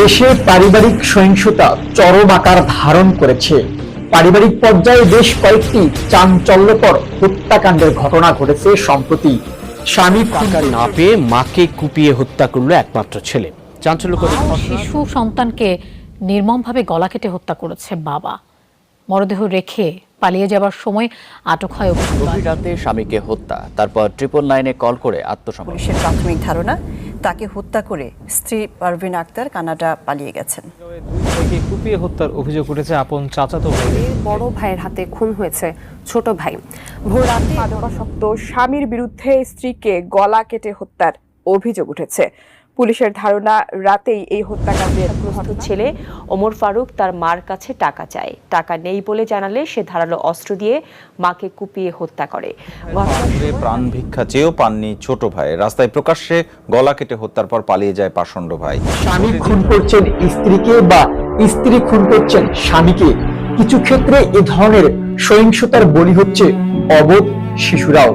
দেশে পারিবারিক সহিংসতা চরম আকার ধারণ করেছে। পারিবারিক পর্যায়ে বেশ কয়েকটি চাঞ্চল্যকর হত্যাকাণ্ডের ঘটনা ঘটেছে সম্প্রতি। স্বামী টাকা না পেয়ে মাকে কুপিয়ে হত্যা করল একমাত্র ছেলে। চাঞ্চল্যকর শিশু সন্তানকে নির্মমভাবে গলা কেটে হত্যা করেছে বাবা। মরদেহ রেখে পালিয়ে যাবার সময় আটক হয় গভীর রাতে স্বামীকে হত্যা তারপর ট্রিপল নাইনে কল করে আত্মসমর্পণ। পুলিশের প্রাথমিক ধারণা তাকে হত্যা করে স্ত্রী পারভিন আক্তার কানাডা পালিয়ে গেছেন। কুপিয়ে হত্যার অভিযোগ উঠেছে আপন চাচাতো ভাই বড় ভাইয়ের হাতে খুন হয়েছে ছোট ভাই। ভোর রাতে মাদকাসক্ত স্বামীর বিরুদ্ধে স্ত্রীকে গলা কেটে হত্যার অভিযোগ উঠেছে। পুলিশের ধারণা রাতেই এই হত্যাকাণ্ডের প্রস্তুত ছেলে ওমর ফারুক তার মার কাছে টাকা চায়। টাকা নেই বলে জানালে সে ধারালো অস্ত্র দিয়ে মাকে কুপিয়ে হত্যা করে। প্রাণ ভিক্ষা চেয়েও পাননি ছোট ভাই। রাস্তায় প্রকাশ্যে গলা কেটে হত্যার পর পালিয়ে যায় পাষণ্ড ভাই। স্বামী খুন করছেন স্ত্রীকে বা স্ত্রী খুন করছেন স্বামীকে। কিছু ক্ষেত্রে এ ধরনের সহিংসতার বলি হচ্ছে অবোধ শিশুরাও।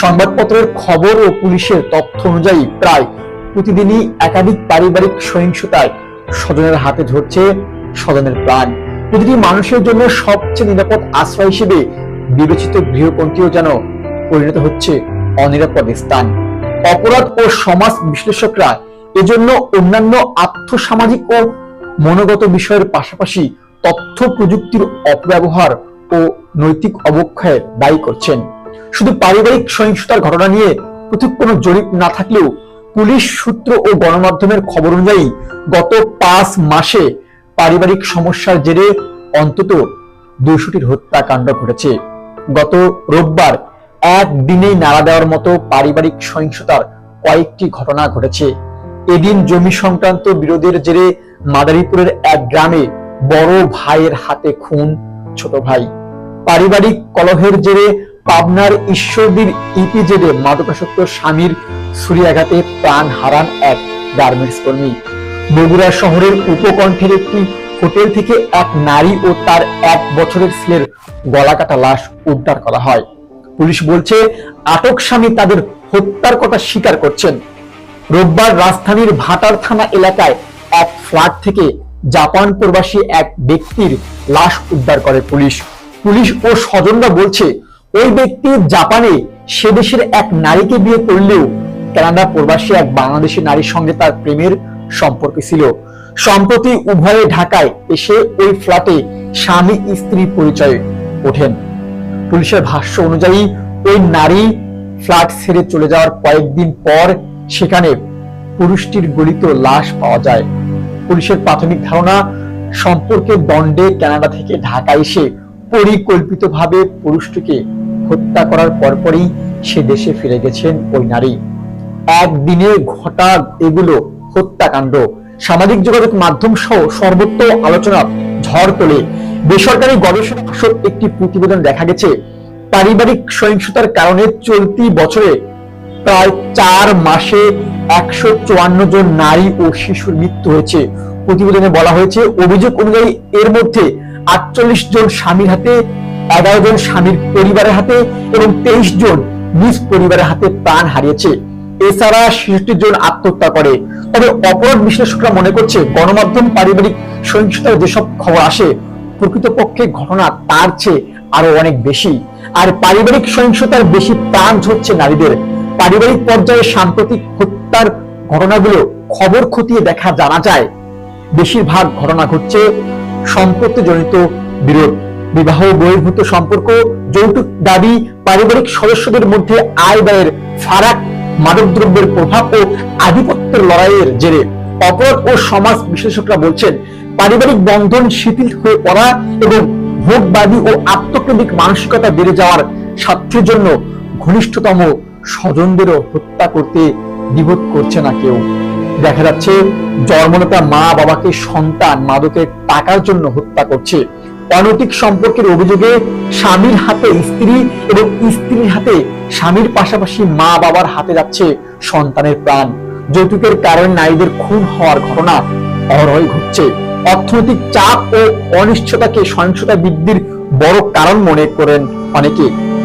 সংবাদপত্রের খবর ও পুলিশের তথ্য অনুযায়ী প্রায় প্রতিদিনই একাধিক পারিবারিক সহিংসতায় স্বজনের হাতে ধরছে স্বজনের প্রাণ। প্রতিটি মানুষের জন্য সবচেয়ে নিরাপদ আশ্রয় হিসেবে বিবেচিত গৃহকোণটিও যেন পরিণত হচ্ছে অনিরাপদ স্থান। অপরাধ ও সমাজ বিশ্লেষকরা এজন্য অন্যান্য আর্থসামাজিক ও মনোগত বিষয়ের পাশাপাশি তথ্য প্রযুক্তির অপব্যবহার ও নৈতিক অবক্ষয় দায়ী করছেন। শুধু পারিবারিক সহিংসতার ঘটনা নিয়ে পৃথক কোনো জরিপ না থাকলেও পুলিশ সূত্র ও গণমাধ্যমের খবর অনুযায়ী গত পাঁচ মাসে পারিবারিক সমস্যার জেরে অন্তত দুশোটির হত্যাকাণ্ড ঘটেছে। গত রোববার একদিনেই নাড়া দেওয়ার মতো পারিবারিক সহিংসতার কয়েকটি ঘটনা ঘটেছে। এদিন জমি সংক্রান্ত বিরোধের জেরে মাদারীপুরের এক গ্রামে বড় ভাইয়ের হাতে খুন ছোট ভাই। পারিবারিক কলহের জেরে পাবনার ঈশ্বরদীর ইপিজেডে মাদকাসক্ত স্বামীর ছুরিয়াঘাতে প্রাণ হারান এক গার্মেন্টস কর্মী। বগুড়া শহরের উপকণ্ঠের একটি হোটেল থেকে এক নারী ও তার এক বছরের ছেলের গলা কাটা লাশ উদ্ধার করা হয়। পুলিশ বলছে, আটক স্বামী তাদের হত্যার কথা স্বীকার করছেন। রোববার রাজধানীর ভাটার থানা এলাকায় এক ফ্ল্যাট থেকে জাপান প্রবাসী এক ব্যক্তির লাশ উদ্ধার করে পুলিশ। পুলিশ ও স্বজনরা বলছে, ওই ব্যক্তি জাপানে সে দেশের এক নারীকে বিয়ে করলেও কানাডা প্রবাসী এক বাংলাদেশি নারীর সঙ্গে তার প্রেমের সম্পর্ক ছিল। সম্প্রতি উভয়ে ঢাকায় এসে ওই ফ্ল্যাটে স্বামী স্ত্রী পরিচয়ে ওঠেন। পুলিশের ভাষ্য অনুযায়ী, ওই নারী ফ্ল্যাট ছেড়ে চলে যাওয়ার কয়েকদিন পর সেখানে পুরুষটির গলিত লাশ পাওয়া যায়। পুলিশের প্রাথমিক ধারণা সম্পর্কে দণ্ডে কানাডা থেকে ঢাকা এসে পরিকল্পিতভাবে পুরুষটিকে হত্যা করার পরপরই সে দেশে ফিরে গেছেন ওই নারী। একদিনে ঘটা এগুলো হত্যাকাণ্ড। সামাজিক যোগাযোগ মাধ্যম সহ সর্বত্র আলোচনা ঝড় তোলে। বেসরকারি গবেষণা একটি প্রতিবেদন দেখা গেছে, পারিবারিক সহিংসতার কারণে চলতি বছরে প্রায় চার মাসে একশো চুয়ান্ন জন নারী ও শিশুর মৃত্যু হয়েছে। প্রতিবেদনে বলা হয়েছে, অভিযোগ অনুযায়ী এর মধ্যে আটচল্লিশ জন স্বামীর হাতে, এগারো জন স্বামীর পরিবারের হাতে এবং তেইশ জন নিজ পরিবারের হাতে প্রাণ হারিয়েছে। এছাড়া ছেষট্টি জন আত্মহত্যা করে। তবে অপরাধ বিশ্লেষকরা মনে করছে গণমাধ্যম পারিবারিক সহিংসতার যেসব খবর আসে, প্রকৃতপক্ষে ঘটনা তার চেয়ে আরও অনেক বেশি। আর পারিবারিক সহিংসতার বেশি প্রাণ ঝরছে নারীদের। পারিবারিক পর্যায়ে সাম্প্রতিক হত্যার ঘটনাগুলো খবর খতিয়ে দেখা জানা যায়। বেশিরভাগ ঘটনা ঘটছে সম্পত্তিজনিত বিরোধ, বিবাহ, বহির্ভূত সম্পর্ক, যৌতুক দাবি, পারিবারিক সদস্যদের মধ্যে আয় ব্যয়ের ফারাক মাদকদ্রব্যের প্রভাব ও আধিপত্যের লড়াইয়ের জেরে অপরাধ ও সমাজ বিশ্লেষকরা বলছেন, পারিবারিক বন্ধন শিথিল হয়ে পড়া এবং ভোগবাদী ও আত্মকেন্দ্রিক মানসিকতা বেড়ে যাওয়ার স্বার্থের জন্য ঘনিষ্ঠতম স্বজনদেরও হত্যা করতে দ্বিবোধ করছে না কেউ। দেখা যাচ্ছে, জন্মদাতা মা বাবাকে সন্তান মাদকের টাকার জন্য হত্যা করছে। অনৈতিক সম্পর্কের অভিযোগে স্বামীর হাতে স্ত্রী এবং স্ত্রীর হাতে স্বামীর পাশাপাশি মা বাবার হাতে যাচ্ছে সন্তানের প্রাণ। যৌতুকের কারণে নারীদের খুন হওয়ার ঘটনা অহরহই ঘটছে। অর্থনৈতিক চাপ ও অনিশ্চয়তাকে সহিংসতা বৃদ্ধির বড় কারণ মনে করেন অনেকে।